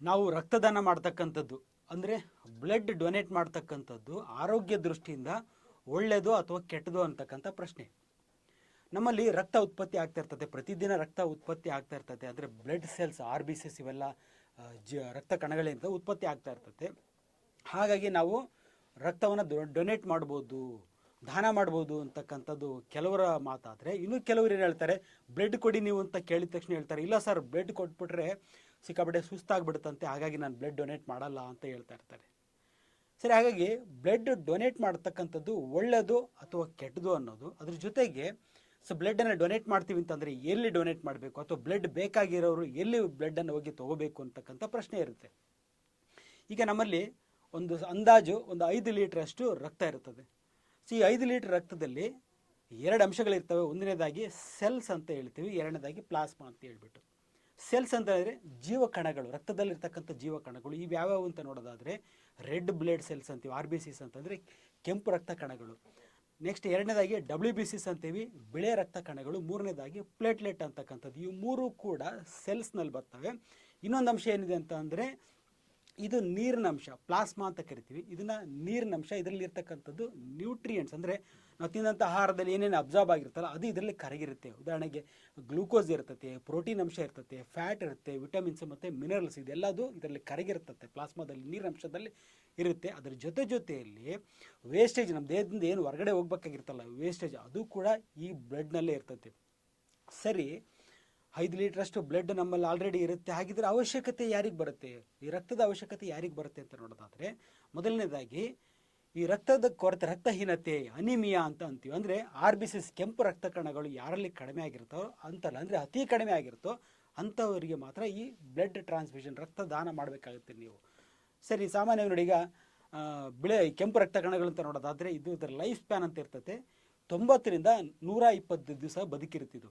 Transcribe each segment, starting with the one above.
ನಾವು ರಕ್ತದಾನ ಮಾಡ್ತಕ್ಕಂಥದ್ದು, ಅಂದರೆ ಬ್ಲಡ್ ಡೊನೇಟ್ ಮಾಡ್ತಕ್ಕಂಥದ್ದು ಆರೋಗ್ಯ ದೃಷ್ಟಿಯಿಂದ ಒಳ್ಳೆಯದು ಅಥವಾ ಕೆಟ್ಟದು ಅಂತಕ್ಕಂಥ ಪ್ರಶ್ನೆ. ನಮ್ಮಲ್ಲಿ ರಕ್ತ ಉತ್ಪತ್ತಿ ಆಗ್ತಾ ಇರ್ತದೆ, ಪ್ರತಿದಿನ ರಕ್ತ ಉತ್ಪತ್ತಿ ಆಗ್ತಾ ಇರ್ತದೆ, ಅಂದರೆ blood cells R B Cs ಇವೆಲ್ಲ ಜ, ರಕ್ತ ಕಣಗಳಿಂದ ಉತ್ಪತ್ತಿ ಆಗ್ತಾ ಇರ್ತದೆ. ಹಾಗಾಗಿ ನಾವು ರಕ್ತವನ್ನು ಡೊನೇಟ್ ಮಾಡ್ಬೋದು, ದಾನ ಮಾಡ್ಬೋದು ಅಂತಕ್ಕಂಥದ್ದು ಕೆಲವರ ಮಾತಾದರೆ, ಇನ್ನು ಕೆಲವರು ಏನು ಹೇಳ್ತಾರೆ ಬ್ಲಡ್ ಕೊಡಿ ನೀವು ಅಂತ ಕೇಳಿದ ತಕ್ಷಣ ಹೇಳ್ತಾರೆ, ಇಲ್ಲ ಸರ್ ಬ್ಲಡ್ ಕೊಟ್ಬಿಟ್ರೆ ಸಿಕ್ಕಾಪಟ್ಟೆ ಸುಸ್ತಾಗ್ಬಿಡುತ್ತಂತೆ, ಹಾಗಾಗಿ ನಾನು ಬ್ಲಡ್ ಡೊನೇಟ್ ಮಾಡಲ್ಲ ಅಂತ ಹೇಳ್ತಾ ಇರ್ತಾರೆ. ಸರಿ, ಹಾಗಾಗಿ ಬ್ಲಡ್ ಡೊನೇಟ್ ಮಾಡ್ತಕ್ಕಂಥದ್ದು ಒಳ್ಳೆಯದು ಅಥವಾ ಕೆಟ್ಟದು ಅನ್ನೋದು, ಅದ್ರ ಜೊತೆಗೆ ಸೊ ಬ್ಲಡ್ಡನ್ನು ಡೊನೇಟ್ ಮಾಡ್ತೀವಿ ಅಂತಂದರೆ ಎಲ್ಲಿ ಡೊನೇಟ್ ಮಾಡಬೇಕು ಅಥವಾ ಬ್ಲಡ್ ಬೇಕಾಗಿರೋರು ಎಲ್ಲಿ ಬ್ಲಡ್ಡನ್ನು ಹೋಗಿ ತೊಗೋಬೇಕು ಅಂತಕ್ಕಂಥ ಪ್ರಶ್ನೆ ಇರುತ್ತೆ. ಈಗ ನಮ್ಮಲ್ಲಿ ಒಂದು ಅಂದಾಜು ಒಂದು ಐದು ಲೀಟ್ರಷ್ಟು ರಕ್ತ ಇರ್ತದೆ ಸೊ, ಈ ಐದು ಲೀಟ್ರ್ ರಕ್ತದಲ್ಲಿ ಎರಡು ಅಂಶಗಳಿರ್ತವೆ. ಒಂದನೇದಾಗಿ ಸೆಲ್ಸ್ ಅಂತ ಹೇಳ್ತೀವಿ, ಎರಡನೇದಾಗಿ ಪ್ಲಾಸ್ಮಾ ಅಂತ ಹೇಳ್ಬಿಟ್ಟು. ಸೆಲ್ಸ್ ಅಂತ ಹೇಳಿದ್ರೆ ಜೀವಕಣಗಳು, ರಕ್ತದಲ್ಲಿರ್ತಕ್ಕಂಥ ಜೀವಕಣಗಳು. ಇವು ಯಾವ್ಯಾವು ಅಂತ ನೋಡೋದಾದರೆ ರೆಡ್ ಬ್ಲಡ್ ಸೆಲ್ಸ್ ಅಂತೀವಿ, ಆರ್ ಬಿ ಸಿಸ್ ಅಂತಂದರೆ ಕೆಂಪು ರಕ್ತ ಕಣಗಳು ನೆಕ್ಸ್ಟ್ ಎರಡನೇದಾಗಿ ಡಬ್ಲ್ಯೂ ಬಿ ಸಿಸ್ ಅಂತೀವಿ, ಬಿಳೆ ರಕ್ತ ಕಣಗಳು ಮೂರನೇದಾಗಿ ಪ್ಲೇಟ್ಲೆಟ್ ಅಂತಕ್ಕಂಥದ್ದು. ಇವು ಮೂರು ಕೂಡ ಸೆಲ್ಸ್ನಲ್ಲಿ ಬರ್ತವೆ. ಇನ್ನೊಂದು ಅಂಶ ಏನಿದೆ ಅಂತ ಅಂದರೆ ಇದು ನೀರಿನ ಅಂಶ, ಪ್ಲಾಸ್ಮಾ ಅಂತ ಕರಿತೀವಿ. ಇದನ್ನ ನೀರಿನ ಅಂಶ ಇದರಲ್ಲಿ ಇರ್ತಕ್ಕಂಥದ್ದು ನ್ಯೂಟ್ರಿಯೆಂಟ್ಸ್ ಅಂದರೆ ನಾವು ತಿಂದಂಥ ಆಹಾರದಲ್ಲಿ ಏನೇನು ಅಬ್ಸಾರ್ಬ್ ಆಗಿರುತ್ತಲ್ಲ, ಅದು ಇದರಲ್ಲಿ ಕರಗಿರುತ್ತೆ. ಉದಾಹರಣೆಗೆ ಗ್ಲೂಕೋಸ್ ಇರ್ತತೆ ಪ್ರೋಟೀನ್ ಅಂಶ ಇರ್ತತೆ ಫ್ಯಾಟ್ ಇರುತ್ತೆ ವಿಟಮಿನ್ಸ್ ಮತ್ತು ಮಿನರಲ್ಸ್ ಇದೆಲ್ಲದು ಇದರಲ್ಲಿ ಕರಗಿರ್ತತೆ ಪ್ಲಾಸ್ಮಾದಲ್ಲಿ ನೀರಿನ ಅಂಶದಲ್ಲಿ ಇರುತ್ತೆ. ಅದರ ಜೊತೆ ಜೊತೆಯಲ್ಲಿ ವೇಸ್ಟೇಜ್ ನಮ್ಮ ದೇಹದಿಂದ ಏನು ಹೊರಗಡೆ ಹೋಗ್ಬೇಕಾಗಿರ್ತಲ್ಲ ವೇಸ್ಟೇಜ್ ಅದು ಕೂಡ ಈ ಬ್ಲಡ್ನಲ್ಲೇ ಇರ್ತತೆ. ಸರಿ, ಐದು ಲೀಟ್ರಷ್ಟು ಬ್ಲಡ್ ನಮ್ಮಲ್ಲಿ ಆಲ್ರೆಡಿ ಇರುತ್ತೆ. ಹಾಗಿದ್ರೆ ಅವಶ್ಯಕತೆ ಯಾರಿಗೆ ಬರುತ್ತೆ? ಈ ರಕ್ತದ ಅವಶ್ಯಕತೆ ಯಾರಿಗೆ ಬರುತ್ತೆ ಅಂತ ನೋಡೋದಾದರೆ, ಮೊದಲನೇದಾಗಿ ಈ ರಕ್ತದ ಕೊರತೆ, ರಕ್ತಹೀನತೆ, ಅನಿಮಿಯಾ ಅಂತ ಅಂತೀವಿ. ಅಂದರೆ ಆರ್ ಬಿ ಸಿಸ್ ಕೆಂಪು ರಕ್ತ ಕಣಗಳು ಯಾರಲ್ಲಿ ಕಡಿಮೆ ಆಗಿರ್ತೋ ಅಂತಲ್ಲ, ಅಂದರೆ ಅತಿ ಕಡಿಮೆ ಆಗಿರುತ್ತೋ ಅಂಥವರಿಗೆ ಮಾತ್ರ ಈ ಬ್ಲಡ್ ಟ್ರಾನ್ಸ್ಫ್ಯೂಷನ್ ರಕ್ತ ದಾನ ಮಾಡಬೇಕಾಗುತ್ತೆ ನೀವು. ಸರಿ, ಸಾಮಾನ್ಯವಾಗಿ ನೋಡಿ ಈಗ ಬಿಳೆ, ಕೆಂಪು ರಕ್ತ ಅಂತ ನೋಡೋದಾದರೆ ಇದು ಇದರ ಲೈಫ್ ಸ್ಪ್ಯಾನ್ ಅಂತ ಇರ್ತದೆ ತೊಂಬತ್ತರಿಂದ ನೂರ ಇಪ್ಪತ್ತು ದಿವಸ ಬದುಕಿರುತ್ತಿದ್ದು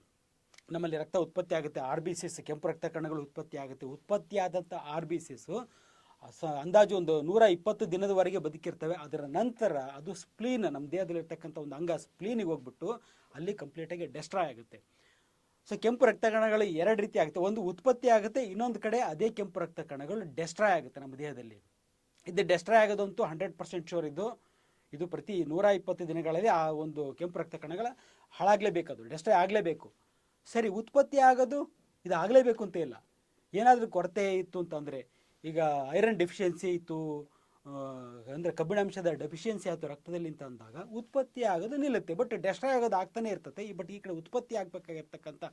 ನಮ್ಮಲ್ಲಿ ರಕ್ತ ಉತ್ಪತ್ತಿ ಆಗುತ್ತೆ ಆರ್ ಬಿ ಸಿಸ್ ಕೆಂಪು ರಕ್ತ ಕಣಗಳು ಉತ್ಪತ್ತಿ ಆಗುತ್ತೆ. ಉತ್ಪತ್ತಿಯಾದಂಥ ಆರ್ ಬಿ ಸಿಸ್ಸು ಸ ಅಂದಾಜು ಒಂದು ನೂರ ಇಪ್ಪತ್ತು ದಿನದವರೆಗೆ ಬದುಕಿರ್ತವೆ. ಅದರ ನಂತರ ಅದು ಸ್ಪ್ಲೀನ್ ನಮ್ಮ ದೇಹದಲ್ಲಿರ್ತಕ್ಕಂಥ ಒಂದು ಅಂಗ ಸ್ಪ್ಲೀನಿಗೆ ಹೋಗ್ಬಿಟ್ಟು ಅಲ್ಲಿ ಕಂಪ್ಲೀಟಾಗಿ ಡೆಸ್ಟ್ರಾಯ್ ಆಗುತ್ತೆ. ಸೊ ಕೆಂಪು ರಕ್ತ ಕಣಗಳು ಎರಡು ರೀತಿ ಆಗುತ್ತೆ. ಒಂದು ಉತ್ಪತ್ತಿ ಆಗುತ್ತೆ, ಇನ್ನೊಂದು ಕಡೆ ಅದೇ ಕೆಂಪು ರಕ್ತ ಕಣಗಳು ಡೆಸ್ಟ್ರಾಯ್ ಆಗುತ್ತೆ ನಮ್ಮ ದೇಹದಲ್ಲಿ. ಇದು ಡೆಸ್ಟ್ರಾಯ್ ಆಗೋದಂತೂ ಹಂಡ್ರೆಡ್ ಪರ್ಸೆಂಟ್ ಶೋರ್ ಇದು. ಇದು ಪ್ರತಿ ನೂರ ಇಪ್ಪತ್ತು ದಿನಗಳಲ್ಲಿ ಆ ಒಂದು ಕೆಂಪು ರಕ್ತ ಕಣಗಳ ಹಾಳಾಗಲೇಬೇಕು ಅದು ಡೆಸ್ಟ್ರಾಯ್ ಆಗಲೇಬೇಕು. ಸರಿ, ಉತ್ಪತ್ತಿ ಆಗೋದು ಇದು ಆಗಲೇಬೇಕು ಅಂತ ಇಲ್ಲ. ಏನಾದರೂ ಕೊರತೆ ಇತ್ತು ಅಂತಂದರೆ ಈಗ ಐರನ್ ಡೆಫಿಷಿಯನ್ಸಿ ಇತ್ತು ಅಂದರೆ ಕಬ್ಬಿಣಾಂಶದ ಡೆಫಿಷಿಯನ್ಸಿ ಆಯಿತು ರಕ್ತದಲ್ಲಿ ಅಂತ ಅಂದಾಗ ಉತ್ಪತ್ತಿ ಆಗೋದು ನಿಲ್ಲುತ್ತೆ. ಬಟ್ ಡೆಸ್ಟ್ರಾಯ್ ಆಗೋದು ಆಗ್ತಾನೆ ಇರ್ತದೆ ಬಟ್ ಈ ಕಡೆ ಉತ್ಪತ್ತಿ ಆಗಬೇಕಾಗಿರ್ತಕ್ಕಂಥ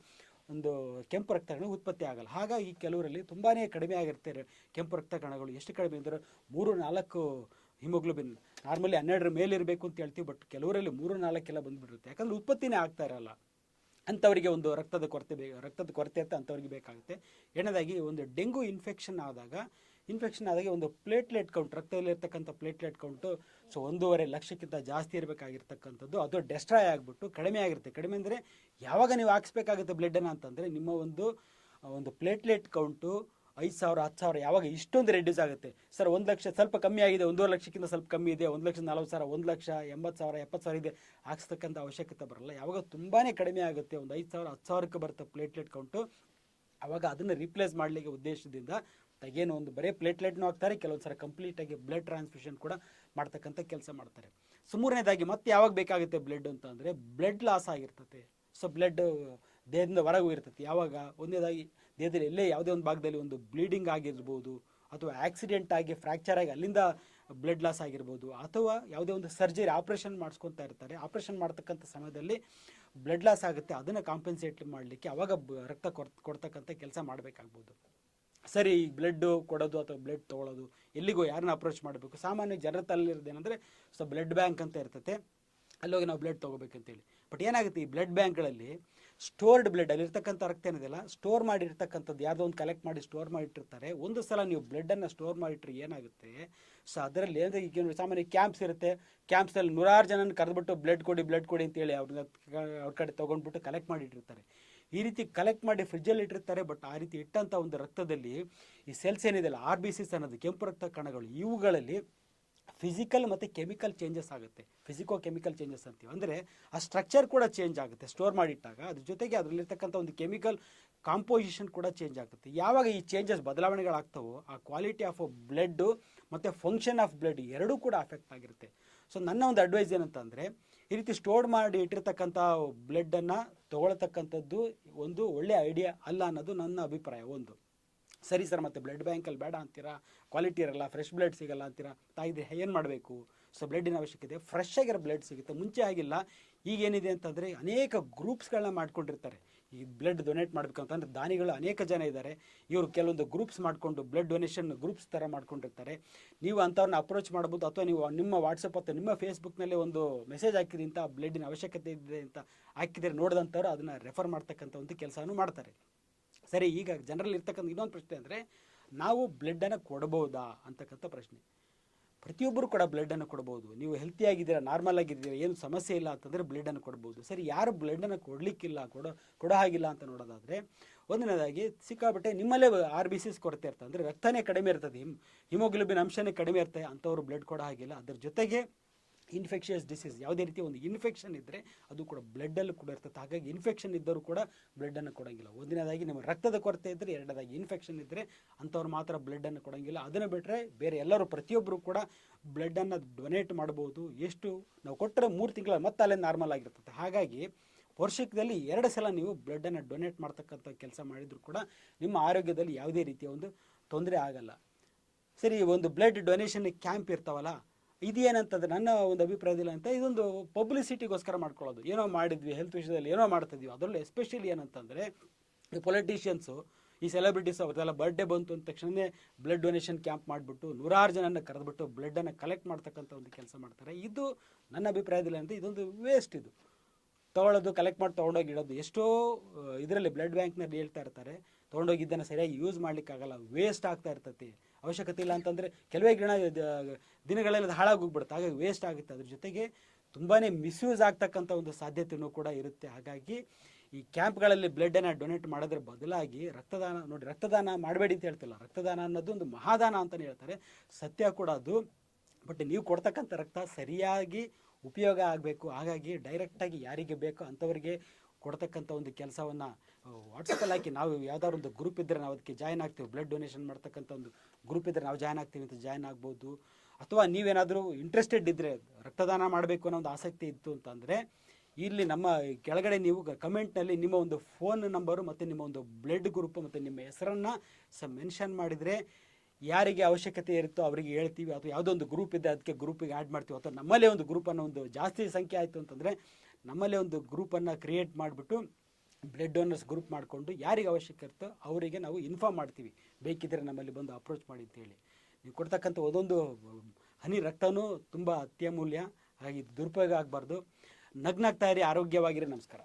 ಒಂದು ಕೆಂಪು ರಕ್ತ ಕಣ ಉತ್ಪತ್ತಿ ಆಗಲ್ಲ. ಹಾಗಾಗಿ ಕೆಲವರಲ್ಲಿ ತುಂಬಾ ಕಡಿಮೆ ಆಗಿರ್ತಾರೆ ಕೆಂಪು ರಕ್ತ ಕಣಗಳು ಎಷ್ಟು ಕಡಿಮೆ ಅಂದರೆ ಮೂರು, ನಾಲ್ಕು ಹಿಮೋಗ್ಲೋಬಿನ್, ನಾರ್ಮಲಿ ಹನ್ನೆರಡರ ಮೇಲಿರಬೇಕು ಅಂತ ಹೇಳ್ತೀವಿ. ಬಟ್ ಕೆಲವರಲ್ಲಿ ಮೂರು ನಾಲ್ಕೆಲ್ಲ ಬಂದುಬಿಡುತ್ತೆ ಯಾಕಂದ್ರೆ ಉತ್ಪತ್ತಿನೇ ಆಗ್ತಾ ಇರಲ್ಲ. ಅಂಥವರಿಗೆ ಒಂದು ರಕ್ತದ ಕೊರತೆ ಬೇ, ರಕ್ತದ ಕೊರತೆ ಅಂತ ಅಂಥವ್ರಿಗೆ ಬೇಕಾಗುತ್ತೆ. ಎರಡನೇದಾಗಿ ಒಂದು ಡೆಂಗು ಇನ್ಫೆಕ್ಷನ್ ಆದಾಗ ಇನ್ಫೆಕ್ಷನ್ ಆದಾಗ ಒಂದು ಪ್ಲೇಟ್ಲೆಟ್ ಕೌಂಟ್ ರಕ್ತದಲ್ಲಿರ್ತಕ್ಕಂಥ ಪ್ಲೇಟ್ಲೆಟ್ ಕೌಂಟು ಸೊ ಒಂದೂವರೆ ಲಕ್ಷಕ್ಕಿಂತ ಜಾಸ್ತಿ ಇರಬೇಕಾಗಿರ್ತಕ್ಕಂಥದ್ದು. ಅದು ಡೆಸ್ಟ್ರಾಯ್ ಆಗಿಬಿಟ್ಟು ಕಡಿಮೆ ಆಗಿರುತ್ತೆ. ಕಡಿಮೆ ಅಂದರೆ ಯಾವಾಗ ನೀವು ಹಾಕ್ಸ್ಬೇಕಾಗುತ್ತೆ ಬ್ಲಡ್ಡನ್ನು ಅಂತಂದರೆ ನಿಮ್ಮ ಒಂದು ಒಂದು ಪ್ಲೇಟ್ಲೆಟ್ ಕೌಂಟು ಐದು ಸಾವಿರ, ಹತ್ತು ಸಾವಿರ, ಯಾವಾಗ ಇಷ್ಟೊಂದು ರೆಡ್ಯೂಸ್ ಆಗುತ್ತೆ. ಸರ್, ಒಂದು ಲಕ್ಷ ಸ್ವಲ್ಪ ಕಮ್ಮಿ ಆಗಿದೆ, ಒಂದೂವರೆ ಲಕ್ಷಕ್ಕಿಂತ ಸ್ವಲ್ಪ ಕಮ್ಮಿ ಇದೆ, ಒಂದು ಲಕ್ಷ ನಲ್ವತ್ತು ಸಾವಿರ, ಒಂದು ಲಕ್ಷ ಎಂಬತ್ತು ಸಾವಿರ, ಎಪ್ಪತ್ತು ಸಾವಿರ ಇದೆ, ಹಾಕ್ಸ್ತಕ್ಕಂಥ ಅವಶ್ಯಕತೆ ಬರಲ್ಲ. ಯಾವಾಗ ತುಂಬಾ ಕಡಿಮೆ ಆಗುತ್ತೆ, ಒಂದು ಐದು ಸಾವಿರ, ಹತ್ತು ಸಾವಿರಕ್ಕೆ ಬರುತ್ತೆ ಪ್ಲೇಟ್ಲೆಟ್ ಕೌಂಟು ಅವಾಗ ಅದನ್ನು ರಿಪ್ಲೇಸ್ ಮಾಡಲಿಕ್ಕೆ ಉದ್ದೇಶದಿಂದ ಏನು ಒಂದು ಬರೀ ಪ್ಲೇಟ್ಲೆಟ್ನೂ ಹಾಕ್ತಾರೆ, ಕೆಲವೊಂದು ಸಲ ಕಂಪ್ಲೀಟಾಗಿ ಬ್ಲಡ್ ಟ್ರಾನ್ಸ್ಫ್ಯೂಷನ್ ಕೂಡ ಮಾಡ್ತಕ್ಕಂಥ ಕೆಲಸ ಮಾಡ್ತಾರೆ. ಸೊ, ಮೂರನೇದಾಗಿ ಮತ್ತೆ ಯಾವಾಗ ಬೇಕಾಗುತ್ತೆ ಬ್ಲಡ್ ಅಂತ ಅಂದರೆ ಬ್ಲಡ್ ಲಾಸ್ ಆಗಿರ್ತದೆ. ಸೊ ಬ್ಲಡ್ ದೇಹದಿಂದ ಹೊರಗೆ ಇರ್ತೈತಿ ಯಾವಾಗ? ಒಂದೇದಾಗಿ ದೇಹದಲ್ಲಿ ಎಲ್ಲೇ ಯಾವುದೇ ಒಂದು ಭಾಗದಲ್ಲಿ ಒಂದು ಬ್ಲೀಡಿಂಗ್ ಆಗಿರ್ಬೋದು ಅಥವಾ ಆಕ್ಸಿಡೆಂಟ್ ಆಗಿ ಫ್ರ್ಯಾಕ್ಚರ್ ಆಗಿ ಅಲ್ಲಿಂದ ಬ್ಲಡ್ ಲಾಸ್ ಆಗಿರ್ಬೋದು ಅಥವಾ ಯಾವುದೇ ಒಂದು ಸರ್ಜರಿ ಆಪ್ರೇಷನ್ ಮಾಡಿಸ್ಕೊತಾ ಇರ್ತಾರೆ ಆಪ್ರೇಷನ್ ಮಾಡ್ತಕ್ಕಂಥ ಸಮಯದಲ್ಲಿ ಬ್ಲಡ್ ಲಾಸ್ ಆಗುತ್ತೆ, ಅದನ್ನು ಕಾಂಪೆನ್ಸೇಟ್ ಮಾಡಲಿಕ್ಕೆ ಅವಾಗ ರಕ್ತ ಕೊಡ್, ಕೊಡ್ತಕ್ಕಂಥ ಕೆಲಸ ಮಾಡಬೇಕಾಗ್ಬೋದು. ಸರಿ, ಈ ಬ್ಲಡ್ಡು ಕೊಡೋದು ಅಥವಾ ಬ್ಲಡ್ ತೊಗೊಳೋದು ಎಲ್ಲಿಗೋ ಯಾರನ್ನ ಅಪ್ರೋಚ್ ಮಾಡಬೇಕು? ಸಾಮಾನ್ಯ ಜನರ ತಲೆಯಲ್ಲಿ ಏನಂದರೆ ಸೊ ಬ್ಲಡ್ ಬ್ಯಾಂಕ್ ಅಂತ ಇರ್ತತೆ. ಅಲ್ಲೋಗಿ ನಾವು ಬ್ಲಡ್ ತೊಗೋಬೇಕಂತೇಳಿ. ಬಟ್ ಏನಾಗುತ್ತೆ ಈ ಬ್ಲಡ್ ಬ್ಯಾಂಕ್ಗಳಲ್ಲಿ ಸ್ಟೋರ್ಡ್ ಬ್ಲಡ್ ಅಲ್ಲಿರ್ತಕ್ಕಂಥ ರಕ್ತ ಏನಿದೆಯಲ್ಲ ಸ್ಟೋರ್ ಮಾಡಿರ್ತಕ್ಕಂಥದ್ದು ಯಾವುದೋ ಒಂದು ಕಲೆಕ್ಟ್ ಮಾಡಿ ಸ್ಟೋರ್ ಮಾಡಿಟ್ಟಿರ್ತಾರೆ. ಒಂದು ಸಲ ನೀವು ಬ್ಲಡ್ಡನ್ನು ಸ್ಟೋರ್ ಮಾಡಿಟ್ರೆ ಏನಾಗುತ್ತೆ? ಸೊ ಅದರಲ್ಲಿ ಏನಂದರೆ ಈಗ ಸಾಮಾನ್ಯ ಕ್ಯಾಂಪ್ಸ್ ಇರುತ್ತೆ. ಕ್ಯಾಂಪ್ಸಲ್ಲಿ ನೂರಾರು ಜನನ ಕರೆದ್ಬಿಟ್ಟು ಬ್ಲಡ್ ಕೊಡಿ ಬ್ಲಡ್ ಕೊಡಿ ಅಂತೇಳಿ ಅವ್ರನ್ನ ಅವ್ರ ಕಡೆ ತೊಗೊಂಡ್ಬಿಟ್ಟು ಕಲೆಕ್ಟ್ ಮಾಡಿಟ್ಟಿರ್ತಾರೆ. ಈ ರೀತಿ ಕಲೆಕ್ಟ್ ಮಾಡಿ ಫ್ರಿಜ್ಜಲ್ಲಿ ಇಟ್ಟಿರ್ತಾರೆ. ಬಟ್ ಆ ರೀತಿ ಇಟ್ಟಂಥ ಒಂದು ರಕ್ತದಲ್ಲಿ ಈ ಸೆಲ್ಸ್ ಏನಿದೆಯಲ್ಲ ಆರ್ ಬಿ ಸಿಸ್ ಅನ್ನೋದು ಕೆಂಪು ರಕ್ತ ಕಣಗಳು, ಇವುಗಳಲ್ಲಿ ಫಿಸಿಕಲ್ ಮತ್ತು ಕೆಮಿಕಲ್ ಚೇಂಜಸ್ ಆಗುತ್ತೆ. ಫಿಸಿಕೋ ಕೆಮಿಕಲ್ ಚೇಂಜಸ್ ಅಂತೀವಿ. ಅಂದರೆ ಆ ಸ್ಟ್ರಕ್ಚರ್ ಕೂಡ ಚೇಂಜ್ ಆಗುತ್ತೆ. ಸ್ಟೋರ್ ಮಾಡಿಟ್ಟಾಗ ಅದ್ರ ಜೊತೆಗೆ ಅದರಲ್ಲಿರ್ತಕ್ಕಂಥ ಒಂದು ಕೆಮಿಕಲ್ ಕಾಂಪೋಸಿಷನ್ ಕೂಡ ಚೇಂಜ್ ಆಗುತ್ತೆ. ಯಾವಾಗ ಈ ಚೇಂಜಸ್ ಬದಲಾವಣೆಗಳಾಗ್ತವೋ ಆ ಕ್ವಾಲಿಟಿ ಆಫ್ ಬ್ಲಡ್ಡು ಮತ್ತು ಫಂಕ್ಷನ್ ಆಫ್ ಬ್ಲಡ್ ಎರಡೂ ಕೂಡ ಅಫೆಕ್ಟ್ ಆಗಿರುತ್ತೆ. ಸೊ ನನ್ನ ಒಂದು ಅಡ್ವೈಸ್ ಏನಂತಂದರೆ, ಈ ರೀತಿ ಸ್ಟೋರ್ ಮಾಡಿ ಇಟ್ಟಿರ್ತಕ್ಕಂಥ ಬ್ಲಡ್ಡನ್ನು ತೊಗೊಳ್ತಕ್ಕಂಥದ್ದು ಒಂದು ಒಳ್ಳೆಯ ಐಡಿಯಾ ಅಲ್ಲ ಅನ್ನೋದು ನನ್ನ ಅಭಿಪ್ರಾಯ. ಒಂದು. ಸರಿ ಸರ್, ಮತ್ತೆ ಬ್ಲಡ್ ಬ್ಯಾಂಕಲ್ಲಿ ಬೇಡ ಅಂತೀರಾ? ಕ್ವಾಲಿಟಿ ಇರಲ್ಲ ಫ್ರೆಶ್ ಬ್ಲಡ್ ಸಿಗಲ್ಲ ಅಂತೀರಾ? ತಾಯಿದ್ರೆ ಏನು ಮಾಡಬೇಕು? ಸೊ ಬ್ಲಡ್ಡಿನ ಅವಶ್ಯಕತೆ ಫ್ರೆಶ್ ಆಗಿರೋ ಬ್ಲಡ್ ಸಿಗುತ್ತೆ. ಮುಂಚೆ ಆಗಿಲ್ಲ, ಈಗ ಏನಿದೆ ಅಂತಂದರೆ ಅನೇಕ ಗ್ರೂಪ್ಸ್ಗಳನ್ನ ಮಾಡ್ಕೊಂಡಿರ್ತಾರೆ. ಈ ಬ್ಲಡ್ ಡೊನೇಟ್ ಮಾಡಬೇಕು ಅಂತಂದ್ರೆ ದಾನಿಗಳು ಅನೇಕ ಜನ ಇದ್ದಾರೆ. ಇವರು ಕೆಲವೊಂದು ಗ್ರೂಪ್ಸ್ ಮಾಡಿಕೊಂಡು ಬ್ಲಡ್ ಡೊನೇಷನ್ ಗ್ರೂಪ್ಸ್ ಥರ ಮಾಡ್ಕೊಂಡಿರ್ತಾರೆ. ನೀವು ಅಂಥವ್ರನ್ನ ಅಪ್ರೋಚ್ ಮಾಡ್ಬೋದು, ಅಥವಾ ನೀವು ನಿಮ್ಮ ವಾಟ್ಸಪ್ ಅಥವಾ ನಿಮ್ಮ ಫೇಸ್ಬುಕ್ನಲ್ಲೇ ಒಂದು ಮೆಸೇಜ್ ಹಾಕಿರಿ ಅಂತ ಬ್ಲಡ್ಡಿನ ಅವಶ್ಯಕತೆ ಇದೆ ಅಂತ ಹಾಕಿದರೆ ನೋಡಿದಂಥವ್ರು ಅದನ್ನು ರೆಫರ್ ಮಾಡ್ತಕ್ಕಂಥ ಒಂದು ಕೆಲಸನೂ ಮಾಡ್ತಾರೆ. ಸರಿ, ಈಗ ಜನರಲ್ಲಿ ಇರ್ತಕ್ಕಂಥ ಇನ್ನೊಂದು ಪ್ರಶ್ನೆ ಅಂದರೆ, ನಾವು ಬ್ಲಡ್ಡನ್ನು ಕೊಡ್ಬೋದಾ ಅಂತಕ್ಕಂಥ ಪ್ರಶ್ನೆ. ಪ್ರತಿಯೊಬ್ಬರು ಕೂಡ ಬ್ಲಡ್ಡನ್ನು ಕೊಡ್ಬೋದು. ನೀವು ಹೆಲ್ತಿಯಾಗಿದ್ದೀರಾ ನಾರ್ಮಲ್ ಆಗಿದ್ದೀರಾ, ಏನು ಸಮಸ್ಯೆ ಇಲ್ಲ ಅಂತಂದರೆ ಬ್ಲಡ್ಡನ್ನು ಕೊಡ್ಬೋದು. ಸರಿ, ಯಾರು ಬ್ಲಡ್ಡನ್ನು ಕೊಡಲಿಕ್ಕಿಲ್ಲ, ಕೊಡೋ ಕೊಡೋ ಹಾಗಿಲ್ಲ ಅಂತ ನೋಡೋದಾದರೆ, ಒಂದನೇದಾಗಿ ಸಿಕ್ಕಾಪಟ್ಟೆ ನಿಮ್ಮಲ್ಲೇ ಆರ್ ಬಿ ಸಿಸ್ ಕೊರತೆ ಇರ್ತದೆ. ಅಂದರೆ ರಕ್ತನೇ ಕಡಿಮೆ ಇರ್ತದೆ. ಹಿಮ್ ಹಿಮೋಗ್ಲೋಬಿನ್ ಅಂಶನೇ ಕಡಿಮೆ ಇರ್ತದೆ. ಅಂಥವ್ರು ಬ್ಲಡ್ ಕೊಡೋ ಹಾಗಿಲ್ಲ. ಅದ್ರ ಜೊತೆಗೆ ಇನ್ಫೆಕ್ಷಿಯಸ್ ಡಿಸೀಸ್ ಯಾವುದೇ ರೀತಿ ಒಂದು ಇನ್ಫೆಕ್ಷನ್ ಇದ್ದರೆ ಅದು ಕೂಡ ಬ್ಲಡ್ಡಲ್ಲೂ ಕೂಡ ಇರ್ತದೆ. ಹಾಗಾಗಿ ಇನ್ಫೆಕ್ಷನ್ ಇದ್ದರೂ ಕೂಡ ಬ್ಲಡ್ಡನ್ನು ಕೊಡೋಂಗಿಲ್ಲ. ಒಂದನೇದಾಗಿ ನಿಮ್ಮ ರಕ್ತದ ಕೊರತೆ ಇದ್ದರೆ ಎರಡನೇದಾಗಿ ಇನ್ಫೆಕ್ಷನ್ ಇದ್ದರೆ ಅಂಥವ್ರು ಮಾತ್ರ ಬ್ಲಡ್ಡನ್ನು ಕೊಡೋಂಗಿಲ್ಲ. ಅದನ್ನು ಬಿಟ್ಟರೆ ಬೇರೆ ಎಲ್ಲರೂ ಪ್ರತಿಯೊಬ್ಬರು ಕೂಡ ಬ್ಲಡ್ಡನ್ನು ಡೊನೇಟ್ ಮಾಡ್ಬೋದು. ಎಷ್ಟು ನಾವು ಕೊಟ್ಟರೆ ಮೂರು ತಿಂಗಳ ಮತ್ತೆ ಅಲ್ಲೇ ನಾರ್ಮಲ್ ಆಗಿರ್ತದೆ. ಹಾಗಾಗಿ ವರ್ಷದಲ್ಲಿ ಎರಡು ಸಲ ನೀವು ಬ್ಲಡ್ಡನ್ನು ಡೊನೇಟ್ ಮಾಡ್ತಕ್ಕಂಥ ಕೆಲಸ ಮಾಡಿದರೂ ಕೂಡ ನಿಮ್ಮ ಆರೋಗ್ಯದಲ್ಲಿ ಯಾವುದೇ ರೀತಿಯ ಒಂದು ತೊಂದರೆ ಆಗಲ್ಲ. ಸರಿ, ಒಂದು ಬ್ಲಡ್ ಡೊನೇಷನ್ ಕ್ಯಾಂಪ್ ಇರ್ತಾವಲ್ಲ ಇದೇನಂತಂದ್ರೆ ನನ್ನ ಒಂದು ಅಭಿಪ್ರಾಯದಲ್ಲಿ ಅಂತ ಇದೊಂದು ಪಬ್ಲಿಸಿಟಿಗೋಸ್ಕರ ಮಾಡ್ಕೊಳ್ಳೋದು. ಏನೋ ಮಾಡಿದ್ವಿ ಹೆಲ್ತ್ ವಿಷಯದಲ್ಲಿ ಏನೋ ಮಾಡ್ತಿದ್ವಿ ಅದರಲ್ಲೂ ಎಸ್ಪೆಷಲಿ ಏನಂತಂದರೆ ಈ ಪೊಲಿಟಿಷಿಯನ್ಸು ಈ ಸೆಲೆಬ್ರಿಟೀಸ್ ಅವ್ರದ್ದೆಲ್ಲ ಬರ್ಡೇ ಬಂತು ಅಂದ ತಕ್ಷಣವೇ ಬ್ಲಡ್ ಡೊನೇಷನ್ ಕ್ಯಾಂಪ್ ಮಾಡಿಬಿಟ್ಟು ನೂರಾರು ಜನನ ಕರೆದ್ಬಿಟ್ಟು ಬ್ಲಡ್ಡನ್ನು ಕಲೆಕ್ಟ್ ಮಾಡ್ತಕ್ಕಂಥ ಒಂದು ಕೆಲಸ ಮಾಡ್ತಾರೆ. ಇದು ನನ್ನ ಅಭಿಪ್ರಾಯದಲ್ಲಿ ಅಂತ ಇದೊಂದು ವೇಸ್ಟ್ ಇದು. ತಗೊಳ್ಳೋದು ಕಲೆಕ್ಟ್ ಮಾಡಿ ತೊಗೊಂಡೋಗಿ ಇಡೋದು. ಎಷ್ಟೋ ಇದರಲ್ಲಿ ಬ್ಲಡ್ ಬ್ಯಾಂಕ್ನಲ್ಲಿ ಹೇಳ್ತಾ ಇರ್ತಾರೆ ತೊಗೊಂಡೋಗಿ ಇದನ್ನು ಸರಿಯಾಗಿ ಯೂಸ್ ಮಾಡ್ಲಿಕ್ಕಾಗಲ್ಲ ವೇಸ್ಟ್ ಆಗ್ತಾ ಇರ್ತೈತಿ. ಅವಶ್ಯಕತೆ ಇಲ್ಲ ಅಂತಂದರೆ ಕೆಲವೇ ಗಿಡ ದಿನಗಳಲ್ಲಿ ಅದು ಹಾಳಾಗಿ ಹೋಗ್ಬಿಡುತ್ತೆ ಹಾಗಾಗಿ ವೇಸ್ಟ್ ಆಗುತ್ತೆ. ಅದ್ರ ಜೊತೆಗೆ ತುಂಬಾ ಮಿಸ್ಯೂಸ್ ಆಗ್ತಕ್ಕಂಥ ಒಂದು ಸಾಧ್ಯತೆಯೂ ಕೂಡ ಇರುತ್ತೆ. ಹಾಗಾಗಿ ಈ ಕ್ಯಾಂಪ್ಗಳಲ್ಲಿ ಬ್ಲಡ್ಡನ್ನು ಡೊನೇಟ್ ಮಾಡೋದ್ರ ಬದಲಾಗಿ ರಕ್ತದಾನ, ನೋಡಿ ರಕ್ತದಾನ ಮಾಡಬೇಡಿ ಅಂತ ಹೇಳ್ತಿಲ್ಲ. ರಕ್ತದಾನ ಅನ್ನೋದು ಒಂದು ಮಹಾದಾನ ಅಂತಲೇ ಹೇಳ್ತಾರೆ. ಸತ್ಯ ಕೂಡ ಅದು. ಬಟ್ ನೀವು ಕೊಡ್ತಕ್ಕಂಥ ರಕ್ತ ಸರಿಯಾಗಿ ಉಪಯೋಗ ಆಗಬೇಕು. ಹಾಗಾಗಿ ಡೈರೆಕ್ಟಾಗಿ ಯಾರಿಗೆ ಬೇಕೋ ಅಂಥವ್ರಿಗೆ ಕೊಡ್ತಕ್ಕಂಥ ಒಂದು ಕೆಲಸವನ್ನು ವಾಟ್ಸಪ್ಪಲ್ಲಿ ಹಾಕಿ ನಾವು ಯಾವ್ದಾದ್ರು ಒಂದು ಗ್ರೂಪ್ ಇದ್ದರೆ ನಾವು ಅದಕ್ಕೆ ಜಾಯ್ನ್ ಆಗ್ತೀವಿ. ಬ್ಲಡ್ ಡೊನೇಷನ್ ಮಾಡ್ತಕ್ಕಂಥ ಒಂದು ಗ್ರೂಪ್ ಇದ್ದರೆ ನಾವು ಜಾಯ್ನ್ ಆಗ್ತೀವಿ ಅಂತ ಜಾಯ್ನ್ ಆಗ್ಬೋದು. ಅಥವಾ ನೀವೇನಾದರೂ ಇಂಟ್ರೆಸ್ಟೆಡ್ ಇದ್ದರೆ ರಕ್ತದಾನ ಮಾಡಬೇಕು ಅನ್ನೋ ಒಂದು ಆಸಕ್ತಿ ಇತ್ತು ಅಂತಂದರೆ, ಇಲ್ಲಿ ನಮ್ಮ ಕೆಳಗಡೆ ನೀವು ಕಮೆಂಟ್ನಲ್ಲಿ ನಿಮ್ಮ ಒಂದು ಫೋನ್ ನಂಬರು ಮತ್ತು ನಿಮ್ಮ ಒಂದು ಬ್ಲಡ್ ಗ್ರೂಪ್ ಮತ್ತು ನಿಮ್ಮ ಹೆಸರನ್ನು ಸ ಮೆನ್ಷನ್ ಮಾಡಿದರೆ ಯಾರಿಗೆ ಅವಶ್ಯಕತೆ ಇರುತ್ತೋ ಅವರಿಗೆ ಹೇಳ್ತೀವಿ. ಅಥವಾ ಯಾವುದೋ ಒಂದು ಗ್ರೂಪ್ ಇದೆ ಅದಕ್ಕೆ ಗ್ರೂಪಿಗೆ ಆ್ಯಡ್ ಮಾಡ್ತೀವಿ. ಅಥವಾ ನಮ್ಮಲ್ಲೇ ಒಂದು ಗ್ರೂಪನ್ನು ಒಂದು ಜಾಸ್ತಿ ಸಂಖ್ಯೆ ಆಯಿತು ಅಂತಂದರೆ ನಮ್ಮಲ್ಲೇ ಒಂದು ಗ್ರೂಪನ್ನು ಕ್ರಿಯೇಟ್ ಮಾಡಿಬಿಟ್ಟು ಬ್ಲಡ್ ಡೋನರ್ಸ್ ಗ್ರೂಪ್ ಮಾಡಿಕೊಂಡು ಯಾರಿಗೆ ಅವಶ್ಯಕ ಇರ್ತೋ ಅವರಿಗೆ ನಾವು ಇನ್ಫಾರ್ಮ್ ಮಾಡ್ತೀವಿ. ಬೇಕಿದ್ದರೆ ನಮ್ಮಲ್ಲಿ ಬಂದು ಅಪ್ರೋಚ್ ಮಾಡಿ ಅಂತೇಳಿ ನೀವು ಕೊಡ್ತಕ್ಕಂಥ ಒಂದೊಂದು ಹನಿ ರಕ್ತನೂ ತುಂಬ ಅತ್ಯಮೂಲ್ಯ. ಹಾಗೆ ದುರುಪಯೋಗ ಆಗಬಾರ್ದು. ನಗ್ನಾಗ್ತಾ ಇರಿ ಆರೋಗ್ಯವಾಗಿರಿ, ನಮಸ್ಕಾರ.